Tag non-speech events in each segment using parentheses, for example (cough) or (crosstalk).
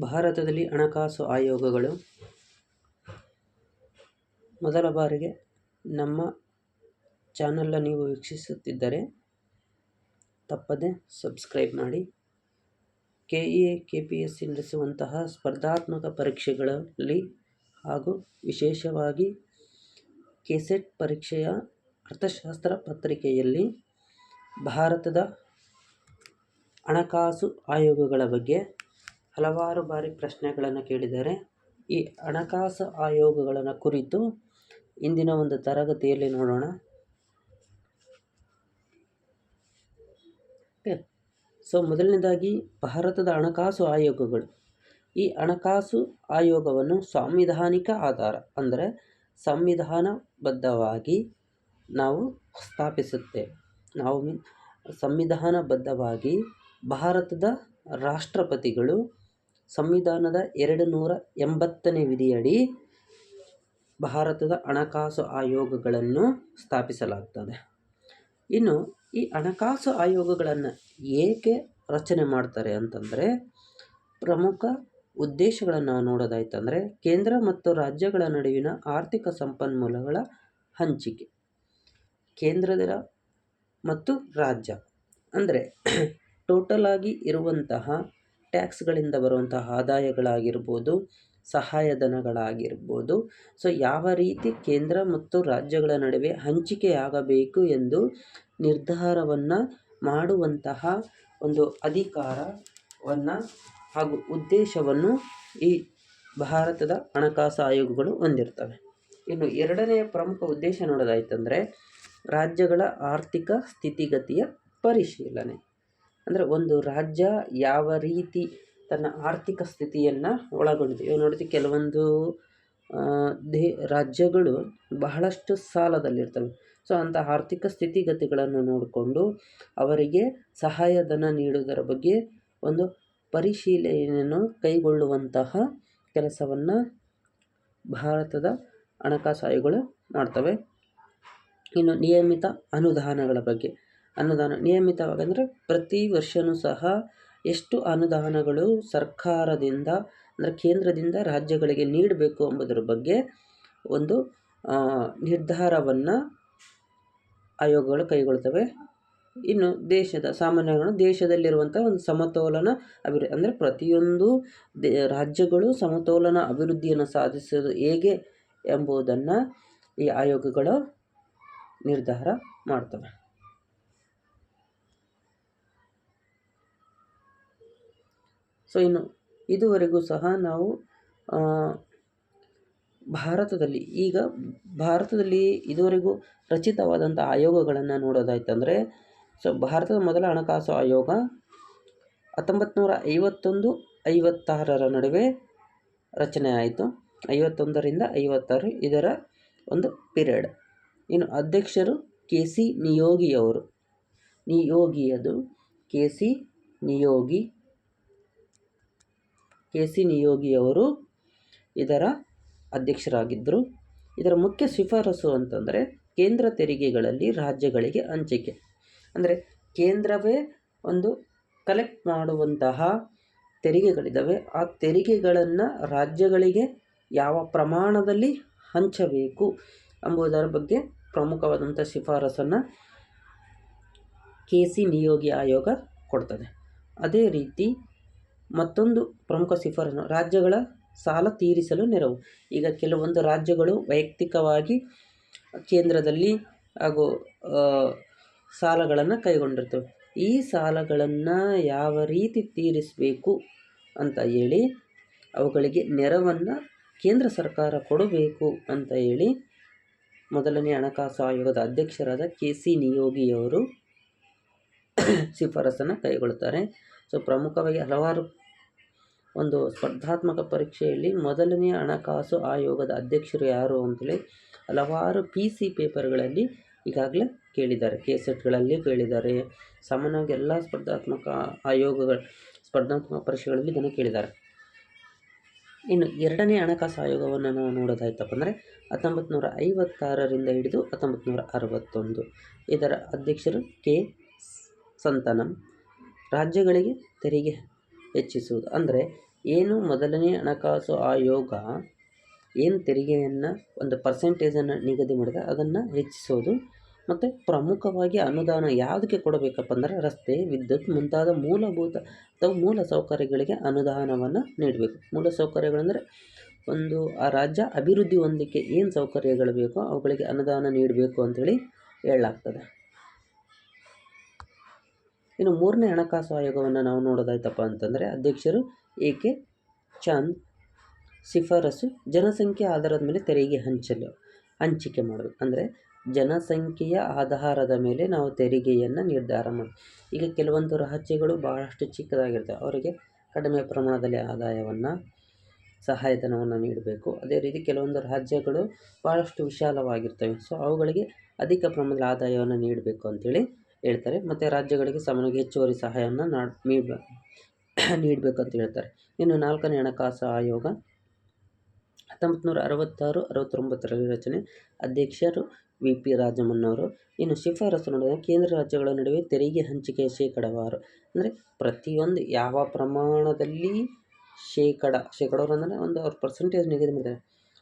ಭಾರತದಲ್ಲಿ ಹಣಕಾಸು ಆಯೋಗಗಳು ಮೊದಲ ಬಾರಿಗೆ ನಮ್ಮ ಚಾನಲ್ನ ನೀವು ವೀಕ್ಷಿಸುತ್ತಿದ್ದರೆ ತಪ್ಪದೆ ಸಬ್ಸ್ಕ್ರೈಬ್ ಮಾಡಿ. K E A K P S C ನಡೆಸುವಂತಹ ಸ್ಪರ್ಧಾತ್ಮಕ ಪರೀಕ್ಷೆಗಳಲ್ಲಿ ಹಾಗೂ ವಿಶೇಷವಾಗಿ ಕೆಸೆಟ್ ಪರೀಕ್ಷೆಯ ಅರ್ಥಶಾಸ್ತ್ರ ಪತ್ರಿಕೆಯಲ್ಲಿ ಭಾರತದ ಹಣಕಾಸು ಆಯೋಗಗಳ ಬಗ್ಗೆ ಹಲವಾರು ಬಾರಿ ಪ್ರಶ್ನೆಗಳನ್ನು ಕೇಳಿದ್ದಾರೆ. ಈ ಹಣಕಾಸು ಆಯೋಗಗಳನ್ನು ಕುರಿತು ಇಂದಿನ ಒಂದು ತರಗತಿಯಲ್ಲಿ ನೋಡೋಣ. ಸೊ ಮೊದಲನೇದಾಗಿ ಭಾರತದ ಹಣಕಾಸು ಆಯೋಗಗಳು. ಈ ಹಣಕಾಸು ಆಯೋಗವನ್ನು ಸಾಂವಿಧಾನಿಕ ಆಧಾರ, ಅಂದರೆ ಸಂವಿಧಾನಬದ್ಧವಾಗಿ ನಾವು ಸ್ಥಾಪಿಸುತ್ತೇವೆ. ನಾವು ಸಂವಿಧಾನಬದ್ಧವಾಗಿ ಭಾರತದ ರಾಷ್ಟ್ರಪತಿಗಳು ಸಂವಿಧಾನದ ಎರಡು ನೂರ ಎಂಬತ್ತನೇ ವಿಧಿಯಡಿ ಭಾರತದ ಹಣಕಾಸು ಆಯೋಗಗಳನ್ನು ಸ್ಥಾಪಿಸಲಾಗ್ತದೆ. ಇನ್ನು ಈ ಹಣಕಾಸು ಆಯೋಗಗಳನ್ನು ಏಕೆ ರಚನೆ ಮಾಡ್ತಾರೆ ಅಂತಂದರೆ, ಪ್ರಮುಖ ಉದ್ದೇಶಗಳನ್ನು ನೋಡೋದಾಯ್ತಂದರೆ, ಕೇಂದ್ರ ಮತ್ತು ರಾಜ್ಯಗಳ ನಡುವಿನ ಆರ್ಥಿಕ ಸಂಪನ್ಮೂಲಗಳ ಹಂಚಿಕೆ. ಕೇಂದ್ರದ ಮತ್ತು ರಾಜ್ಯ. ಅಂದರೆ ಟೋಟಲ್ ಆಗಿ ಇರುವಂತಹ ಟ್ಯಾಕ್ಸ್ಗಳಿಂದ ಬರುವಂತಹ ಆದಾಯಗಳಾಗಿರ್ಬೋದು, ಸಹಾಯಧನಗಳಾಗಿರ್ಬೋದು. ಸೊ, ಯಾವ ರೀತಿ ಕೇಂದ್ರ ಮತ್ತು ರಾಜ್ಯಗಳ ನಡುವೆ ಹಂಚಿಕೆಯಾಗಬೇಕು ಎಂದು ನಿರ್ಧಾರವನ್ನು ಮಾಡುವಂತಹ ಒಂದು ಅಧಿಕಾರವನ್ನು ಹಾಗೂ ಉದ್ದೇಶವನ್ನು ಈ ಭಾರತದ ಹಣಕಾಸು ಆಯೋಗಗಳು ಹೊಂದಿರ್ತವೆ. ಇನ್ನು ಎರಡನೆಯ ಪ್ರಮುಖ ಉದ್ದೇಶ ನೋಡೋದಾಯ್ತಂದರೆ, ರಾಜ್ಯಗಳ ಆರ್ಥಿಕ ಸ್ಥಿತಿಗತಿಯ ಪರಿಶೀಲನೆ. ಅಂದರೆ ಒಂದು ರಾಜ್ಯ ಯಾವ ರೀತಿ ತನ್ನ ಆರ್ಥಿಕ ಸ್ಥಿತಿಯನ್ನು ಒಳಗೊಂಡಿದೆ. ಇವಾಗ ನೋಡಿದ್ರೆ ಕೆಲವೊಂದು ದೇ, ರಾಜ್ಯಗಳು ಬಹಳಷ್ಟು ಸಾಲದಲ್ಲಿರ್ತವೆ. ಸೊ, ಅಂಥ ಆರ್ಥಿಕ ಸ್ಥಿತಿಗತಿಗಳನ್ನು ನೋಡಿಕೊಂಡು ಅವರಿಗೆ ಸಹಾಯಧನ ನೀಡುವುದರ ಬಗ್ಗೆ ಒಂದು ಪರಿಶೀಲನೆಯನ್ನು ಕೈಗೊಳ್ಳುವಂತಹ ಕೆಲಸವನ್ನು ಭಾರತದ ಹಣಕಾಸು ಆಯೋಗಗಳು ಮಾಡ್ತವೆ. ಇನ್ನು ನಿಯಮಿತ ಅನುದಾನಗಳ ಬಗ್ಗೆ. ಅನುದಾನ ನಿಯಮಿತವಾಗಿ ಅಂದರೆ ಪ್ರತಿ ವರ್ಷವೂ ಸಹ ಎಷ್ಟು ಅನುದಾನಗಳು ಸರ್ಕಾರದಿಂದ, ಅಂದರೆ ಕೇಂದ್ರದಿಂದ ರಾಜ್ಯಗಳಿಗೆ ನೀಡಬೇಕು ಎಂಬುದರ ಬಗ್ಗೆ ಒಂದು ನಿರ್ಧಾರವನ್ನು ಆಯೋಗಗಳು ಕೈಗೊಳ್ತವೆ. ಇನ್ನು ದೇಶದ ಸಾಮಾನ್ಯಗಳನ್ನು ದೇಶದಲ್ಲಿರುವಂಥ ಒಂದು ಸಮತೋಲನ ಅಭಿವೃದ್ಧಿ, ಅಂದರೆ ಪ್ರತಿಯೊಂದು ದೇ, ರಾಜ್ಯಗಳು ಸಮತೋಲನ ಅಭಿವೃದ್ಧಿಯನ್ನು ಸಾಧಿಸೋದು ಹೇಗೆ ಎಂಬುದನ್ನು ಈ ಆಯೋಗಗಳು ನಿರ್ಧಾರ ಮಾಡ್ತವೆ. ಸೊ ಇನ್ನು ಇದುವರೆಗೂ ಸಹ ನಾವು ಭಾರತದಲ್ಲಿ, ಈಗ ಭಾರತದಲ್ಲಿ ಇದುವರೆಗೂ ರಚಿತವಾದಂಥ ಆಯೋಗಗಳನ್ನು ನೋಡೋದಾಯ್ತಂದರೆ ಸೊ ಭಾರತದ ಮೊದಲ ಹಣಕಾಸು ಆಯೋಗ ಹತ್ತೊಂಬತ್ತು ನೂರ ಐವತ್ತೊಂದು ಐವತ್ತಾರರ ನಡುವೆ ರಚನೆ ಆಯಿತು. ಐವತ್ತೊಂದರಿಂದ ಐವತ್ತಾರು ಇದರ ಒಂದು ಪಿರಿಯಡ್. ಇನ್ನು ಅಧ್ಯಕ್ಷರು ಕೆ ಸಿ ನಿಯೋಗಿಯವರು. ನಿಯೋಗಿಯದು K C Niyogi K C ನಿಯೋಗಿಯವರು ಇದರ ಅಧ್ಯಕ್ಷರಾಗಿದ್ದರು. ಇದರ ಮುಖ್ಯ ಶಿಫಾರಸು ಅಂತಂದರೆ ಕೇಂದ್ರ ತೆರಿಗೆಗಳಲ್ಲಿ ರಾಜ್ಯಗಳಿಗೆ ಹಂಚಿಕೆ. ಅಂದರೆ ಕೇಂದ್ರವೇ ಒಂದು ಕಲೆಕ್ಟ್ ಮಾಡುವಂತಹ ತೆರಿಗೆಗಳಿದ್ದಾವೆ ಆ ತೆರಿಗೆಗಳನ್ನು ರಾಜ್ಯಗಳಿಗೆ ಯಾವ ಪ್ರಮಾಣದಲ್ಲಿ ಹಂಚಬೇಕು ಎಂಬುದರ ಬಗ್ಗೆ ಪ್ರಮುಖವಾದಂಥ ಶಿಫಾರಸನ್ನು ಕೆ ಸಿ ನಿಯೋಗಿ ಆಯೋಗ ಕೊಡ್ತದೆ. ಅದೇ ರೀತಿ ಮತ್ತೊಂದು ಪ್ರಮುಖ ಶಿಫಾರಸು ರಾಜ್ಯಗಳ ಸಾಲ ತೀರಿಸಲು ನೆರವು. ಈಗ ಕೆಲವೊಂದು ರಾಜ್ಯಗಳು ವೈಯಕ್ತಿಕವಾಗಿ ಕೇಂದ್ರದಲ್ಲಿ ಹಾಗೂ ಸಾಲಗಳನ್ನು ಕೈಗೊಂಡಿರ್ತವೆ. ಈ ಸಾಲಗಳನ್ನು ಯಾವ ರೀತಿ ತೀರಿಸಬೇಕು ಅಂತ ಹೇಳಿ, ಅವುಗಳಿಗೆ ನೆರವನ್ನು ಕೇಂದ್ರ ಸರ್ಕಾರ ಕೊಡಬೇಕು ಅಂತ ಹೇಳಿ, ಮೊದಲನೇ ಹಣಕಾಸು ಆಯೋಗದ ಅಧ್ಯಕ್ಷರಾದ ಕೆ ಸಿ ನಿಯೋಗಿಯವರು (coughs) ಶಿಫಾರಸನ್ನು ಕೈಗೊಳ್ಳುತ್ತಾರೆ. ಸೊ, ಪ್ರಮುಖವಾಗಿ ಹಲವಾರು ಒಂದು ಸ್ಪರ್ಧಾತ್ಮಕ ಪರೀಕ್ಷೆಯಲ್ಲಿ ಮೊದಲನೇ ಹಣಕಾಸು ಆಯೋಗದ ಅಧ್ಯಕ್ಷರು ಯಾರು ಅಂತೇಳಿ ಹಲವಾರು ಪಿ ಸಿ ಪೇಪರ್ಗಳಲ್ಲಿ ಈಗಾಗಲೇ ಕೇಳಿದ್ದಾರೆ. ಕೆ ಸೆಟ್ಗಳಲ್ಲಿ ಕೇಳಿದ್ದಾರೆ. ಸಾಮಾನ್ಯವಾಗಿ ಎಲ್ಲ ಸ್ಪರ್ಧಾತ್ಮಕ ಆಯೋಗಗಳ, ಸ್ಪರ್ಧಾತ್ಮಕ ಪರೀಕ್ಷೆಗಳಲ್ಲಿ ಇದನ್ನು ಕೇಳಿದ್ದಾರೆ. ಇನ್ನು ಎರಡನೇ ಹಣಕಾಸು ಆಯೋಗವನ್ನು ನಾವು ನೋಡೋದಾಯ್ತಪ್ಪ ಅಂದರೆ ಹತ್ತೊಂಬತ್ತು ನೂರ ಐವತ್ತಾರರಿಂದ ಹಿಡಿದು ಹತ್ತೊಂಬತ್ತು ನೂರ ಅರವತ್ತೊಂದು ಇದರ ಅಧ್ಯಕ್ಷರು ಕೆ ಸಂತನಂ. ರಾಜ್ಯಗಳಿಗೆ ತೆರಿಗೆ ಹೆಚ್ಚಿಸುವುದು. ಅಂದರೆ ಏನು ಮೊದಲನೇ ಹಣಕಾಸು ಆಯೋಗ ಏನು ತೆರಿಗೆಯನ್ನು ಒಂದು ಪರ್ಸೆಂಟೇಜನ್ನು ನಿಗದಿ ಮಾಡಿದೆ, ಅದನ್ನು ಹೆಚ್ಚಿಸೋದು. ಮತ್ತು ಪ್ರಮುಖವಾಗಿ ಅನುದಾನ ಯಾವುದಕ್ಕೆ ಕೊಡಬೇಕಪ್ಪ ಅಂದರೆ ರಸ್ತೆ, ವಿದ್ಯುತ್ ಮುಂತಾದ ಮೂಲಭೂತ ಅಥವಾ ಮೂಲ ಸೌಕರ್ಯಗಳಿಗೆ ಅನುದಾನವನ್ನು ನೀಡಬೇಕು. ಮೂಲ ಸೌಕರ್ಯಗಳಂದರೆ ಒಂದು ಆ ರಾಜ್ಯ ಅಭಿವೃದ್ಧಿ ಹೊಂದಲಿಕ್ಕೆ ಏನು ಸೌಕರ್ಯಗಳು ಬೇಕೋ ಅವುಗಳಿಗೆ ಅನುದಾನ ನೀಡಬೇಕು ಅಂಥೇಳಿ ಹೇಳಲಾಗ್ತದೆ. ಇನ್ನು ಮೂರನೇ ಹಣಕಾಸು ಆಯೋಗವನ್ನು ನಾವು ನೋಡೋದಾಯ್ತಪ್ಪ ಅಂತಂದರೆ ಅಧ್ಯಕ್ಷರು ಎ ಕೆ ಚಂದ್, ಶಿಫಾರಸು, ಜನಸಂಖ್ಯೆ ಆಧಾರದ ಮೇಲೆ ತೆರಿಗೆ ಹಂಚಲು, ಹಂಚಿಕೆ ಮಾಡಬೇಕು ಅಂದರೆ ಜನಸಂಖ್ಯೆಯ ಆಧಾರದ ಮೇಲೆ ನಾವು ತೆರಿಗೆಯನ್ನು ನಿರ್ಧಾರ ಮಾಡಿ. ಈಗ ಕೆಲವೊಂದು ರಾಜ್ಯಗಳು ಭಾಳಷ್ಟು ಚಿಕ್ಕದಾಗಿರ್ತವೆ. ಅವರಿಗೆ ಕಡಿಮೆ ಪ್ರಮಾಣದಲ್ಲಿ ಆದಾಯವನ್ನು, ಸಹಾಯಧನವನ್ನು ನೀಡಬೇಕು. ಅದೇ ರೀತಿ ಕೆಲವೊಂದು ರಾಜ್ಯಗಳು ಭಾಳಷ್ಟು ವಿಶಾಲವಾಗಿರ್ತವೆ. ಸೊ ಅವುಗಳಿಗೆ ಅಧಿಕ ಪ್ರಮಾಣದ ಆದಾಯವನ್ನು ನೀಡಬೇಕು ಅಂಥೇಳಿ ಹೇಳ್ತಾರೆ. ಮತ್ತು ರಾಜ್ಯಗಳಿಗೆ ಸಾಮಾನ್ಯವಾಗಿ ಹೆಚ್ಚುವರಿ ಸಹಾಯವನ್ನು ನೀಡ ನೀಡಬೇಕು ಅಂತ ಹೇಳ್ತಾರೆ. ಇನ್ನು ನಾಲ್ಕನೇ ಹಣಕಾಸು ಆಯೋಗ ಹತ್ತೊಂಬತ್ತು ನೂರ ಅರವತ್ತಾರು, ಅರವತ್ತೊಂಬತ್ತರಲ್ಲಿ ರಚನೆ. ಅಧ್ಯಕ್ಷರು ವಿ ಪಿ ರಾಜಮನ್ನವರು ಇನ್ನು ಶಿಫಾರಸು ನೋಡಿದರೆ ಕೇಂದ್ರ ರಾಜ್ಯಗಳ ನಡುವೆ ತೆರಿಗೆ ಹಂಚಿಕೆಯ ಶೇಕಡವಾರು. ಅಂದರೆ ಪ್ರತಿಯೊಂದು ಯಾವ ಪ್ರಮಾಣದಲ್ಲಿ ಶೇಕಡ, ಶೇಕಡವಾರು ಅಂದರೆ ಒಂದು ಅವ್ರ ಪರ್ಸೆಂಟೇಜ್ ನಿಗದಿ ಮಾಡ್ತಾರೆ.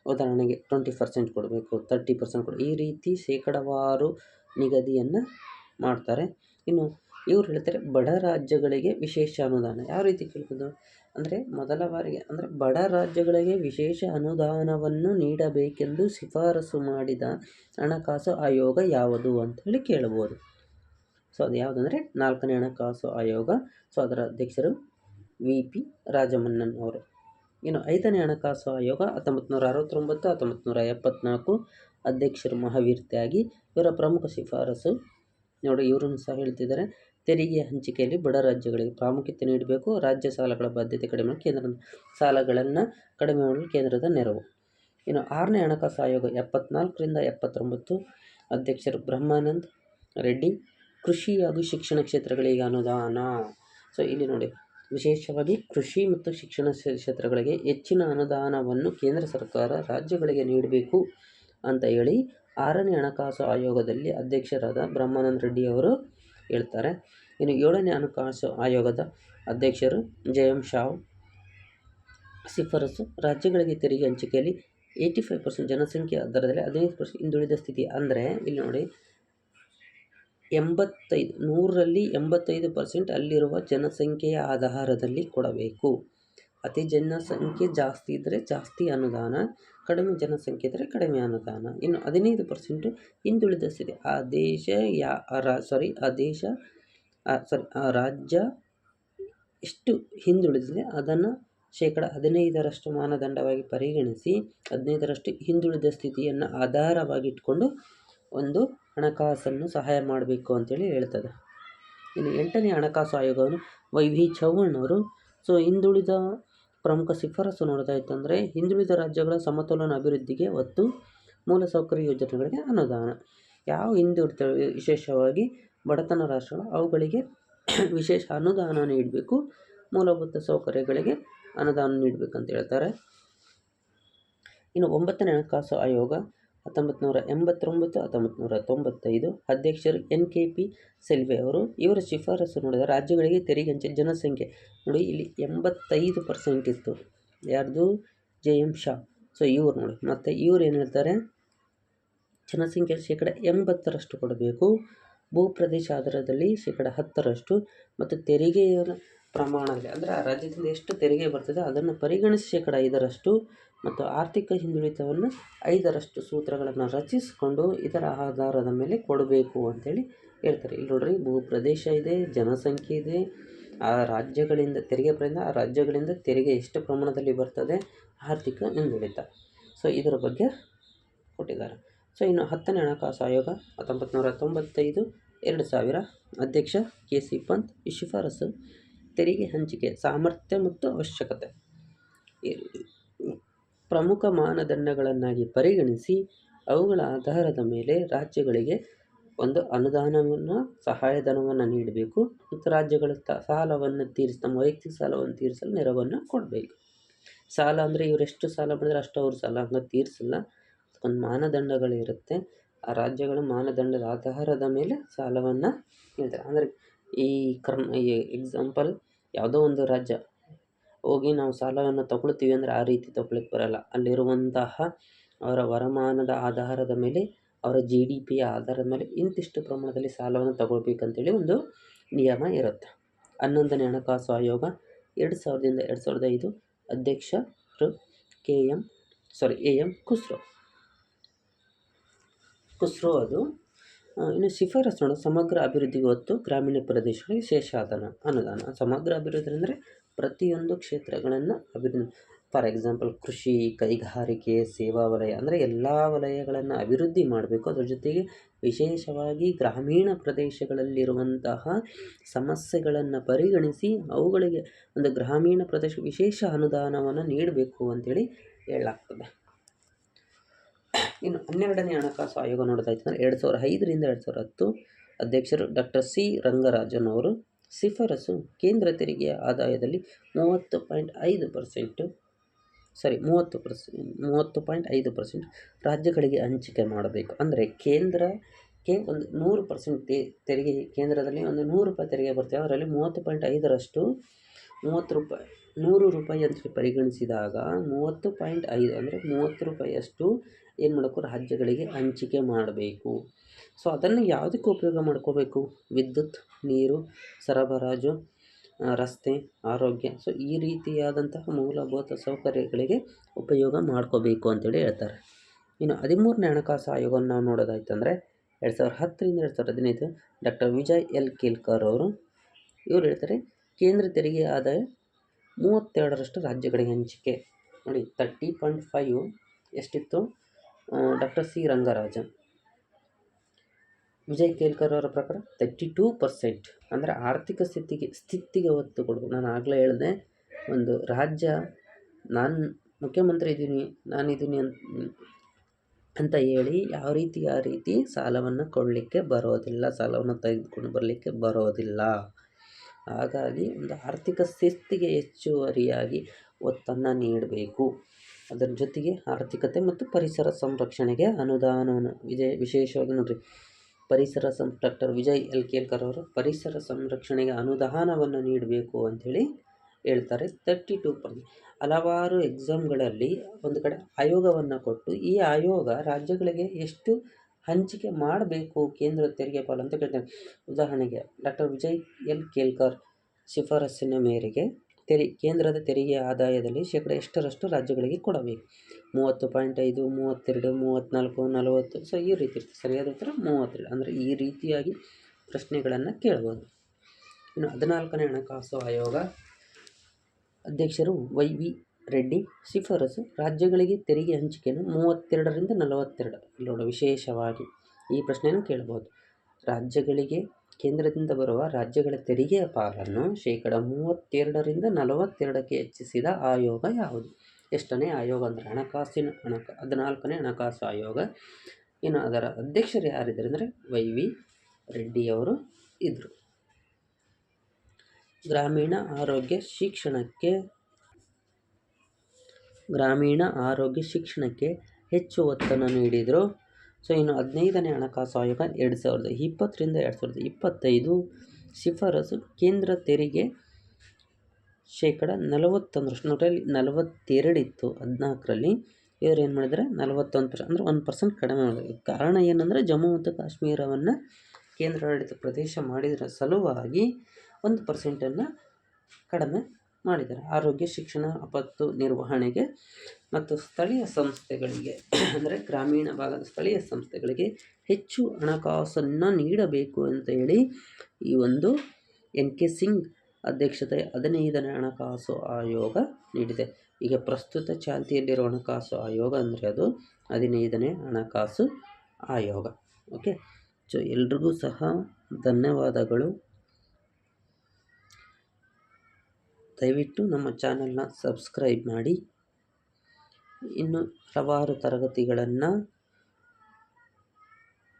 ಉದಾಹರಣೆಗೆ ಟ್ವೆಂಟಿ ಪರ್ಸೆಂಟ್ ಕೊಡಬೇಕು ತರ್ಟಿ ಪರ್ಸೆಂಟ್ ಕೊಡ ಈ ರೀತಿ ಶೇಕಡವಾರು ನಿಗದಿಯನ್ನು ಮಾಡ್ತಾರೆ. ಇನ್ನು ಇವ್ರು ಹೇಳ್ತಾರೆ ಬಡ ರಾಜ್ಯಗಳಿಗೆ ವಿಶೇಷ ಅನುದಾನ. ಯಾವ ರೀತಿ ಕೇಳ್ಬೋದು? ಅಂದರೆ ಮೊದಲ ಬಾರಿಗೆ, ಅಂದರೆ ಬಡ ರಾಜ್ಯಗಳಿಗೆ ವಿಶೇಷ ಅನುದಾನವನ್ನು ನೀಡಬೇಕೆಂದು ಶಿಫಾರಸು ಮಾಡಿದ ಹಣಕಾಸು ಆಯೋಗ ಯಾವುದು ಅಂತ ಹೇಳಿ ಕೇಳ್ಬೋದು. ಸೊ, ಅದು ಯಾವುದಂದರೆ ನಾಲ್ಕನೇ ಹಣಕಾಸು ಆಯೋಗ. ಸೊ, ಅದರ ಅಧ್ಯಕ್ಷರು ವಿ. ಪಿ. ರಾಜಮನ್ನನ್ ಅವರು. ಇನ್ನು ಐದನೇ ಹಣಕಾಸು ಆಯೋಗ ಹತ್ತೊಂಬತ್ತು ನೂರ ಅರವತ್ತೊಂಬತ್ತು ಹತ್ತೊಂಬತ್ತು ನೂರ ಎಪ್ಪತ್ನಾಲ್ಕು ಅಧ್ಯಕ್ಷರು ಮಹಾವೀರ್ ತ್ಯಾಗಿ ಇವರ ಪ್ರಮುಖ ಶಿಫಾರಸು ನೋಡಿ, ಇವರನ್ನು ಸಹ ಹೇಳ್ತಿದ್ದಾರೆ. ತೆರಿಗೆ ಹಂಚಿಕೆಯಲ್ಲಿ ಬಡ ರಾಜ್ಯಗಳಿಗೆ ಪ್ರಾಮುಖ್ಯತೆ ನೀಡಬೇಕು. ರಾಜ್ಯ ಸಾಲಗಳ ಬಾಧ್ಯತೆ ಕಡಿಮೆ ಕೇಂದ್ರ ಸಾಲಗಳನ್ನು ಕಡಿಮೆ ಮಾಡಲು ಕೇಂದ್ರದ ನೆರವು. ಇನ್ನು ಆರನೇ ಹಣಕಾಸು ಆಯೋಗ ಎಪ್ಪತ್ನಾಲ್ಕರಿಂದ ಎಪ್ಪತ್ತೊಂಬತ್ತು. ಅಧ್ಯಕ್ಷರು ಬ್ರಹ್ಮಾನಂದ್ ರೆಡ್ಡಿ, ಕೃಷಿ ಹಾಗೂ ಶಿಕ್ಷಣ ಕ್ಷೇತ್ರಗಳಿಗೆ ಅನುದಾನ. ಸೊ, ಇಲ್ಲಿ ನೋಡಿ, ವಿಶೇಷವಾಗಿ ಕೃಷಿ ಮತ್ತು ಶಿಕ್ಷಣ ಕ್ಷೇತ್ರಗಳಿಗೆ ಹೆಚ್ಚಿನ ಅನುದಾನವನ್ನು ಕೇಂದ್ರ ಸರ್ಕಾರ ರಾಜ್ಯಗಳಿಗೆ ನೀಡಬೇಕು ಅಂತ ಹೇಳಿ ಆರನೇ ಹಣಕಾಸು ಆಯೋಗದಲ್ಲಿ ಅಧ್ಯಕ್ಷರಾದ ಬ್ರಹ್ಮಾನಂದ ರೆಡ್ಡಿ ಅವರು ಹೇಳ್ತಾರೆ. ಇನ್ನು ಏಳನೇ ಹಣಕಾಸು ಆಯೋಗದ ಅಧ್ಯಕ್ಷರು ಜಯಂ ಶಾವ್. ಶಿಫಾರಸು, ರಾಜ್ಯಗಳಿಗೆ ತೆರಿಗೆ ಹಂಚಿಕೆಯಲ್ಲಿ ಏಯ್ಟಿ ಫೈವ್ ಪರ್ಸೆಂಟ್ ಜನಸಂಖ್ಯೆ ದರದಲ್ಲಿ ಹದಿನೈದು ಪರ್ಸೆಂಟ್ ಹಿಂದುಳಿದ ಸ್ಥಿತಿ ಅಂದರೆ ಇಲ್ಲಿ ನೋಡಿ, ಎಂಬತ್ತೈದು ನೂರರಲ್ಲಿ ಎಂಬತ್ತೈದು ಪರ್ಸೆಂಟ್ ಅಲ್ಲಿರುವ ಜನಸಂಖ್ಯೆಯ ಆಧಾರದಲ್ಲಿ ಕೊಡಬೇಕು. ಅತಿ ಜನಸಂಖ್ಯೆ ಜಾಸ್ತಿ ಇದ್ದರೆ ಜಾಸ್ತಿ ಅನುದಾನ, ಕಡಿಮೆ ಜನಸಂಖ್ಯೆ ಇದ್ದರೆ ಕಡಿಮೆ ಅನುದಾನ. ಇನ್ನು ಹದಿನೈದು ಪರ್ಸೆಂಟು ಹಿಂದುಳಿದ ಸ್ಥಿತಿ ಆ ದೇಶ ಯಾ ರಾ ಸಾರಿ ಆ ದೇಶ ಸಾರಿ ಆ ರಾಜ್ಯ ಎಷ್ಟು ಹಿಂದುಳಿದಿದೆ ಅದನ್ನು ಶೇಕಡ ಹದಿನೈದರಷ್ಟು ಮಾನದಂಡವಾಗಿ ಪರಿಗಣಿಸಿ, ಹದಿನೈದರಷ್ಟು ಹಿಂದುಳಿದ ಸ್ಥಿತಿಯನ್ನು ಆಧಾರವಾಗಿಟ್ಕೊಂಡು ಒಂದು ಹಣಕಾಸನ್ನು ಸಹಾಯ ಮಾಡಬೇಕು ಅಂತೇಳಿ ಹೇಳ್ತದೆ. ಇನ್ನು ಎಂಟನೇ ಹಣಕಾಸು ಆಯೋಗವನ್ನು ವೈ ವಿ ಚೌಹಾಣ್ ಅವರು ಸೊ ಹಿಂದುಳಿದ ಪ್ರಮುಖ ಶಿಫಾರಸು ಇತ್ತು ಅಂದರೆ ಹಿಂದುಳಿದ ರಾಜ್ಯಗಳ ಸಮತೋಲನ ಅಭಿವೃದ್ಧಿಗೆ ಒತ್ತು ಮೂಲಸೌಕರ್ಯ ಯೋಜನೆಗಳಿಗೆ ಅನುದಾನ. ಯಾವ ಹಿಂದುಳಿತವೆ ವಿಶೇಷವಾಗಿ ಬಡತನ ರಾಷ್ಟ್ರಗಳು ಅವುಗಳಿಗೆ (clears throat) ವಿಶೇಷ ಅನುದಾನ ನೀಡಬೇಕು, ಮೂಲಭೂತ ಸೌಕರ್ಯಗಳಿಗೆ ಅನುದಾನ ನೀಡಬೇಕಂತ ಹೇಳ್ತಾರೆ. ಇನ್ನು ಒಂಬತ್ತನೇ ಹಣಕಾಸು ಆಯೋಗ ಹತ್ತೊಂಬತ್ತು ನೂರ ಎಂಬತ್ತೊಂಬತ್ತು ಹತ್ತೊಂಬತ್ತು ನೂರ ತೊಂಬತ್ತೈದು ಅಧ್ಯಕ್ಷರು ಎನ್ ಕೆ ಪಿ ಸೆಲ್ವೆ ಅವರು. ಇವರ ಶಿಫಾರಸು ನೋಡಿದ ರಾಜ್ಯಗಳಿಗೆ ತೆರಿಗೆ ಹಂಚಿ ಜನಸಂಖ್ಯೆ. ನೋಡಿ, ಇಲ್ಲಿ ಎಂಬತ್ತೈದು ಪರ್ಸೆಂಟ್ ಇತ್ತು. ಯಾರ್ದು? J M Shah. ಸೊ ಇವರು ನೋಡಿ. ಮತ್ತು ಇವ್ರು ಏನು ಹೇಳ್ತಾರೆ? ಜನಸಂಖ್ಯೆ ಶೇಕಡ ಎಂಬತ್ತರಷ್ಟು ಕೊಡಬೇಕು. ಭೂಪ್ರದೇಶ ಆಧಾರದಲ್ಲಿ ಶೇಕಡ ಹತ್ತರಷ್ಟು. ಮತ್ತು ತೆರಿಗೆಯ ಪ್ರಮಾಣದಲ್ಲಿ, ಅಂದರೆ ಆ ರಾಜ್ಯದಿಂದ ಎಷ್ಟು ತೆರಿಗೆ ಬರ್ತದೆ ಅದನ್ನು ಪರಿಗಣಿಸಿ ಶೇಕಡ ಐದರಷ್ಟು. ಮತ್ತು ಆರ್ಥಿಕ ಹಿಂದುಳಿತವನ್ನು ಐದರಷ್ಟು ಸೂತ್ರಗಳನ್ನು ರಚಿಸಿಕೊಂಡು ಇದರ ಆಧಾರದ ಮೇಲೆ ಕೊಡಬೇಕು ಅಂತೇಳಿ ಹೇಳ್ತಾರೆ. ಇಲ್ಲಿ ನೋಡ್ರಿ ಭೂ ಪ್ರದೇಶ ಇದೆ, ಜನಸಂಖ್ಯೆ ಇದೆ, ಆ ರಾಜ್ಯಗಳಿಂದ ತೆರಿಗೆ ಪ್ರಯಿಂದ ಆ ರಾಜ್ಯಗಳಿಂದ ತೆರಿಗೆ ಎಷ್ಟು ಪ್ರಮಾಣದಲ್ಲಿ ಬರ್ತದೆ, ಆರ್ಥಿಕ ಹಿಂದುಳಿತ. ಸೊ, ಇದರ ಬಗ್ಗೆ ಕೊಟ್ಟಿದ್ದಾರೆ. ಸೊ, ಇನ್ನು ಹತ್ತನೇ ಹಣಕಾಸು ಆಯೋಗ ಹತ್ತೊಂಬತ್ತು ನೂರ ತೊಂಬತ್ತೈದು, ಎರಡು ಸಾವಿರ ಅಧ್ಯಕ್ಷ ಕೆ ಸಿ ಪಂತ್ ಶಿಫಾರಸು ತೆರಿಗೆ ಹಂಚಿಕೆ ಸಾಮರ್ಥ್ಯ ಮತ್ತು ಅವಶ್ಯಕತೆ. ಪ್ರಮುಖ ಮಾನದಂಡಗಳನ್ನಾಗಿ ಪರಿಗಣಿಸಿ ಅವುಗಳ ಆಧಾರದ ಮೇಲೆ ರಾಜ್ಯಗಳಿಗೆ ಒಂದು ಅನುದಾನವನ್ನು, ಸಹಾಯಧನವನ್ನು ನೀಡಬೇಕು. ಮತ್ತು ರಾಜ್ಯಗಳ ತ, ಸಾಲವನ್ನು ತೀರಿಸಿ ತಮ್ಮ ವೈಯಕ್ತಿಕ ಸಾಲವನ್ನು ತೀರಿಸಲು ನೆರವನ್ನು ಕೊಡಬೇಕು. ಸಾಲ ಅಂದರೆ ಇವರೆಷ್ಟು ಸಾಲ ಮಾಡಿದ್ರೆ ಅಷ್ಟು ಅವ್ರ ಸಾಲ, ಹಂಗೆ ತೀರಿಸಲ್ಲ. ಒಂದು ಮಾನದಂಡಗಳಿರುತ್ತೆ ಆ ರಾಜ್ಯಗಳ ಮಾನದಂಡದ ಆಧಾರದ ಮೇಲೆ ಸಾಲವನ್ನು ನೀಡ್ತಾರೆ. ಅಂದರೆ ಈ ಕರ್ನ ಈ ಎಕ್ಸಾಂಪಲ್ ಯಾವುದೋ ಒಂದು ರಾಜ್ಯ ಹೋಗಿ ನಾವು ಸಾಲವನ್ನು ತಗೊಳ್ತೀವಿ ಅಂದರೆ ಆ ರೀತಿ ತಗೊಳ್ಳಿಕ್ಕೆ ಬರಲ್ಲ. ಅಲ್ಲಿರುವಂತಹ ಅವರ ವರಮಾನದ ಆಧಾರದ ಮೇಲೆ, ಅವರ ಜಿ ಡಿ ಪಿಯ ಆಧಾರದ ಮೇಲೆ ಇಂತಿಷ್ಟು ಪ್ರಮಾಣದಲ್ಲಿ ಸಾಲವನ್ನು ತಗೊಳ್ಬೇಕಂತೇಳಿ ಒಂದು ನಿಯಮ ಇರುತ್ತೆ. ಹನ್ನೊಂದನೇ ಹಣಕಾಸು ಆಯೋಗ ಎರಡು ಸಾವಿರದಿಂದ ಎರಡು ಸಾವಿರದ ಐದು ಅಧ್ಯಕ್ಷರು K M sorry A M Khusro. Khusro ಅದು ಇನ್ನು ಶಿಫಾರಸು ನೋಡೋದು ಸಮಗ್ರ ಅಭಿವೃದ್ಧಿಗೆ ಒತ್ತು ಗ್ರಾಮೀಣ ಪ್ರದೇಶಗಳಿಗೆ ಶೇಷಾದಾನ ಅನುದಾನ. ಸಮಗ್ರ ಅಭಿವೃದ್ಧಿ ಅಂದರೆ ಪ್ರತಿಯೊಂದು ಕ್ಷೇತ್ರಗಳನ್ನು ಅಭಿವೃದ್ಧಿ ಫಾರ್ ಎಕ್ಸಾಂಪಲ್ ಕೃಷಿ, ಕೈಗಾರಿಕೆ, ಸೇವಾ ವಲಯ ಅಂದರೆ ಎಲ್ಲ ವಲಯಗಳನ್ನು ಅಭಿವೃದ್ಧಿ ಮಾಡಬೇಕು. ಅದ್ರ ಜೊತೆಗೆ ವಿಶೇಷವಾಗಿ ಗ್ರಾಮೀಣ ಪ್ರದೇಶಗಳಲ್ಲಿರುವಂತಹ ಸಮಸ್ಯೆಗಳನ್ನು ಪರಿಗಣಿಸಿ ಅವುಗಳಿಗೆ ಒಂದು ಗ್ರಾಮೀಣ ಪ್ರದೇಶ ವಿಶೇಷ ಅನುದಾನವನ್ನು ನೀಡಬೇಕು ಅಂತೇಳಿ ಹೇಳಲಾಗ್ತದೆ. ಇನ್ನು ಹನ್ನೆರಡನೇ ಹಣಕಾಸು ಆಯೋಗ ನೋಡೋದಾಯ್ತು ಅಂದರೆ ಎರಡು ಸಾವಿರದ ಐದರಿಂದ ಎರಡು ಸಾವಿರದ ಹತ್ತು ಅಧ್ಯಕ್ಷರು ಡಾಕ್ಟರ್ ಸಿ ರಂಗರಾಜನ್ ಅವರು ಶಿಫಾರಸು ಕೇಂದ್ರ ತೆರಿಗೆಯ ಆದಾಯದಲ್ಲಿ ಮೂವತ್ತು ಪಾಯಿಂಟ್ ಐದು ಪರ್ಸೆಂಟು ಸಾರಿ ಮೂವತ್ತು ಪರ್ಸೆಂಟ್, ಮೂವತ್ತು ಪಾಯಿಂಟ್ ಐದು ಪರ್ಸೆಂಟ್ ರಾಜ್ಯಗಳಿಗೆ ಹಂಚಿಕೆ ಮಾಡಬೇಕು. ಅಂದರೆ ಕೇಂದ್ರಕ್ಕೆ ಒಂದು ನೂರು ಪರ್ಸೆಂಟ್ ತೆರಿಗೆ, ಕೇಂದ್ರದಲ್ಲಿ ಒಂದು ನೂರು ರೂಪಾಯಿ ತೆರಿಗೆ ಬರ್ತದೆ. ಅದರಲ್ಲಿ ಮೂವತ್ತು ಪಾಯಿಂಟ್ ಐದರಷ್ಟು ಮೂವತ್ತು ರೂಪಾಯಿ, ನೂರು ರೂಪಾಯಿ ಅಂತ ಪರಿಗಣಿಸಿದಾಗ ಮೂವತ್ತು ಪಾಯಿಂಟ್ ಐದು ಅಂದರೆ ಮೂವತ್ತು ರೂಪಾಯಿಯಷ್ಟು ಏನು ಮಾಡಬೇಕು ರಾಜ್ಯಗಳಿಗೆ ಹಂಚಿಕೆ ಮಾಡಬೇಕು. ಸೊ ಅದನ್ನು ಯಾವುದಕ್ಕೆ ಉಪಯೋಗ ಮಾಡ್ಕೋಬೇಕು? ವಿದ್ಯುತ್, ನೀರು, ಸರಬರಾಜು ರಸ್ತೆ, ಆರೋಗ್ಯ. ಸೊ ಈ ರೀತಿಯಾದಂತಹ ಮೂಲಭೂತ ಸೌಕರ್ಯಗಳಿಗೆ ಉಪಯೋಗ ಮಾಡ್ಕೋಬೇಕು ಅಂತೇಳಿ ಹೇಳ್ತಾರೆ. ಇನ್ನು ಹದಿಮೂರನೇ ಹಣಕಾಸು ಆಯೋಗವನ್ನು ನಾವು ನೋಡೋದಾಯ್ತಂದರೆ ಎರಡು ಸಾವಿರದ ಹತ್ತರಿಂದ ಎರಡು ಸಾವಿರದ ಹದಿನೈದು ಡಾಕ್ಟರ್ ವಿಜಯ್ ಎಲ್. ಕೇಲ್ಕರ್ ಅವರು, ಇವರು ಹೇಳ್ತಾರೆ, ಕೇಂದ್ರ ತೆರಿಗೆ ಆದಾಯ ಮೂವತ್ತೆರಡರಷ್ಟು ರಾಜ್ಯಗಳಿಗೆ ಹಂಚಿಕೆ. ನೋಡಿ ತರ್ಟಿ ಪಾಯಿಂಟ್ ಫೈವ್ ಎಷ್ಟಿತ್ತು? Doctor C Rangarajan. Vijay Kelkar ಅವರ ಪ್ರಕಾರ ತರ್ಟಿ ಟೂ ಪರ್ಸೆಂಟ್ ಅಂದರೆ ಆರ್ಥಿಕ ಸ್ಥಿತಿಗೆ ಸ್ಥಿತಿಗೆ ಒತ್ತು ಕೊಡಬೇಕು ನಾನು ಆಗಲೇ ಹೇಳಿದೆ, ಒಂದು ರಾಜ್ಯ, ನಾನು ಮುಖ್ಯಮಂತ್ರಿ ಇದ್ದೀನಿ ನಾನಿದ್ದೀನಿ ಅಂತ ಅಂತ ಹೇಳಿ ಯಾವ ರೀತಿ, ಆ ರೀತಿ ಸಾಲವನ್ನು ಕೊಡಲಿಕ್ಕೆ ಬರೋದಿಲ್ಲ, ಸಾಲವನ್ನು ತೆಗೆದುಕೊಂಡು ಬರಲಿಕ್ಕೆ ಬರೋದಿಲ್ಲ. ಹಾಗಾಗಿ ಒಂದು ಆರ್ಥಿಕ ಶಿಸ್ತಿಗೆ ಹೆಚ್ಚುವರಿಯಾಗಿ ಒತ್ತನ್ನು ನೀಡಬೇಕು. ಅದರ ಜೊತೆಗೆ ಆರ್ಥಿಕತೆ ಮತ್ತು ಪರಿಸರ ಸಂರಕ್ಷಣೆಗೆ ಅನುದಾನವನ್ನು. ವಿಜಯ, ವಿಶೇಷವಾಗಿ ನೋಡಿರಿ ಪರಿಸರ ಸಂ ಡಾಕ್ಟರ್ ವಿಜಯ್ ಎಲ್ ಕೇಲ್ಕರ್ ಅವರು ಪರಿಸರ ಸಂರಕ್ಷಣೆಗೆ ಅನುದಾನವನ್ನು ನೀಡಬೇಕು ಅಂಥೇಳಿ ಹೇಳ್ತಾರೆ. Thirty two percent. ಹಲವಾರು ಎಕ್ಸಾಮ್ಗಳಲ್ಲಿ ಒಂದು ಕಡೆ ಆಯೋಗವನ್ನು ಕೊಟ್ಟು ಈ ಆಯೋಗ ರಾಜ್ಯಗಳಿಗೆ ಎಷ್ಟು ಹಂಚಿಕೆ ಮಾಡಬೇಕು ಕೇಂದ್ರ ತೆರಿಗೆ ಪಾಲು ಅಂತ ಕೇಳ್ತಾರೆ. ಉದಾಹರಣೆಗೆ ಡಾಕ್ಟರ್ ವಿಜಯ್ ಎಲ್ ಕೇಲ್ಕರ್ ಶಿಫಾರಸ್ಸಿನ ಮೇರೆಗೆ ತೆರಿ ಕೇಂದ್ರದ ತೆರಿಗೆ ಆದಾಯದಲ್ಲಿ ಶೇಕಡ ಎಷ್ಟರಷ್ಟು ರಾಜ್ಯಗಳಿಗೆ ಕೊಡಬೇಕು? ಮೂವತ್ತು ಪಾಯಿಂಟ್ ಐದು, ಮೂವತ್ತೆರಡು, ಮೂವತ್ತ್ನಾಲ್ಕು, ನಲವತ್ತು. ಸೊ ಈ ರೀತಿ ಇರ್ತದೆ ಸರಿಯಾದ ಉತ್ತರ? ಮೂವತ್ತೆರಡು. ಅಂದರೆ ಈ ರೀತಿಯಾಗಿ ಪ್ರಶ್ನೆಗಳನ್ನು ಕೇಳ್ಬೋದು. ಇನ್ನು ಹದಿನಾಲ್ಕನೇ ಹಣಕಾಸು ಆಯೋಗ ಅಧ್ಯಕ್ಷರು ವೈ ವಿ ರೆಡ್ಡಿ, ಶಿಫಾರಸು ರಾಜ್ಯಗಳಿಗೆ ತೆರಿಗೆ ಹಂಚಿಕೆಯನ್ನು ಮೂವತ್ತೆರಡರಿಂದ ನಲವತ್ತೆರಡು. ನೋಡ ವಿಶೇಷವಾಗಿ ಈ ಪ್ರಶ್ನೆಯನ್ನು ಕೇಳ್ಬೋದು. ರಾಜ್ಯಗಳಿಗೆ, ಕೇಂದ್ರದಿಂದ ಬರುವ ರಾಜ್ಯಗಳ ತೆರಿಗೆಯ ಪಾಲನ್ನು ಶೇಕಡ ಮೂವತ್ತೆರಡರಿಂದ ನಲವತ್ತೆರಡಕ್ಕೆ ಹೆಚ್ಚಿಸಿದ ಆಯೋಗ ಯಾವುದು? ಎಷ್ಟನೇ ಆಯೋಗ ಅಂದರೆ ಹಣಕಾಸಿನ ಹಣಕ ಹದಿನಾಲ್ಕನೇ ಹಣಕಾಸು ಆಯೋಗ. ಇನ್ನು ಅದರ ಅಧ್ಯಕ್ಷರು ಯಾರಿದ್ದಾರೆ ಅಂದರೆ ವೈ ವಿ ರೆಡ್ಡಿಯವರು ಇದ್ದರು ಗ್ರಾಮೀಣ ಆರೋಗ್ಯ ಶಿಕ್ಷಣಕ್ಕೆ ಗ್ರಾಮೀಣ ಆರೋಗ್ಯ ಶಿಕ್ಷಣಕ್ಕೆ ಹೆಚ್ಚು ಒತ್ತನ್ನು ನೀಡಿದರು. ಸೊ, ಇನ್ನು ಹದಿನೈದನೇ ಹಣಕಾಸು ಆಯೋಗ ಎರಡು ಸಾವಿರದ ಇಪ್ಪತ್ತರಿಂದ ಎರಡು ಸಾವಿರದ ಇಪ್ಪತ್ತೈದು ಶಿಫಾರಸು ಕೇಂದ್ರ ತೆರಿಗೆ ಶೇಕಡ ನಲವತ್ತೊಂದರಷ್ಟು ನೂರಲ್ಲಿ ನಲವತ್ತೆರಡು ಇತ್ತು ಹದಿನಾಲ್ಕರಲ್ಲಿ. ಇವರು ಏನು ಮಾಡಿದರೆ ನಲವತ್ತೊಂದು ಪರ್ಸೆಂಟ್, ಅಂದರೆ ಒಂದು ಪರ್ಸೆಂಟ್ ಕಡಿಮೆ ಮಾಡಿದ್ರು. ಕಾರಣ ಏನಂದರೆ ಜಮ್ಮು ಮತ್ತು ಕಾಶ್ಮೀರವನ್ನು ಕೇಂದ್ರಾಡಳಿತ ಪ್ರದೇಶ ಮಾಡಿದರ ಸಲುವಾಗಿ ಒಂದು ಪರ್ಸೆಂಟನ್ನು ಕಡಿಮೆ ಮಾಡಿದ್ದಾರೆ. ಆರೋಗ್ಯ, ಶಿಕ್ಷಣ, ಆಪತ್ತು ನಿರ್ವಹಣೆಗೆ ಮತ್ತು ಸ್ಥಳೀಯ ಸಂಸ್ಥೆಗಳಿಗೆ, ಅಂದರೆ ಗ್ರಾಮೀಣ ಭಾಗದ ಸ್ಥಳೀಯ ಸಂಸ್ಥೆಗಳಿಗೆ ಹೆಚ್ಚು ಹಣಕಾಸನ್ನು ನೀಡಬೇಕು ಅಂತ ಹೇಳಿ ಈ ಒಂದು ಎನ್ ಕೆ ಸಿಂಗ್ ಅಧ್ಯಕ್ಷತೆ ಹದಿನೈದನೇ ಹಣಕಾಸು ಆಯೋಗ ನೀಡಿದೆ. ಈಗ ಪ್ರಸ್ತುತ ಚಾಲ್ತಿಯಲ್ಲಿರುವ ಹಣಕಾಸು ಆಯೋಗ ಅಂದರೆ ಅದು ಹದಿನೈದನೇ ಹಣಕಾಸು ಆಯೋಗ. ಓಕೆ ಸೊ ಎಲ್ರಿಗೂ ಸಹ ಧನ್ಯವಾದಗಳು. ದಯವಿಟ್ಟು ನಮ್ಮ ಚಾನಲ್ನ ಸಬ್ಸ್ಕ್ರೈಬ್ ಮಾಡಿ. ಇನ್ನು ಹಲವಾರು ತರಗತಿಗಳನ್ನು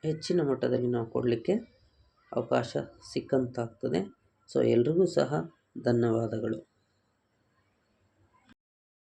ಹೆಚ್ಚಿನ ಮಟ್ಟದಲ್ಲಿ ನಾವು ಕೊಡಲಿಕ್ಕೆ ಅವಕಾಶ ಸಿಕ್ಕಂತಾಗ್ತದೆ. ಸೊ ಎಲ್ರಿಗೂ ಸಹ ಧನ್ಯವಾದಗಳು.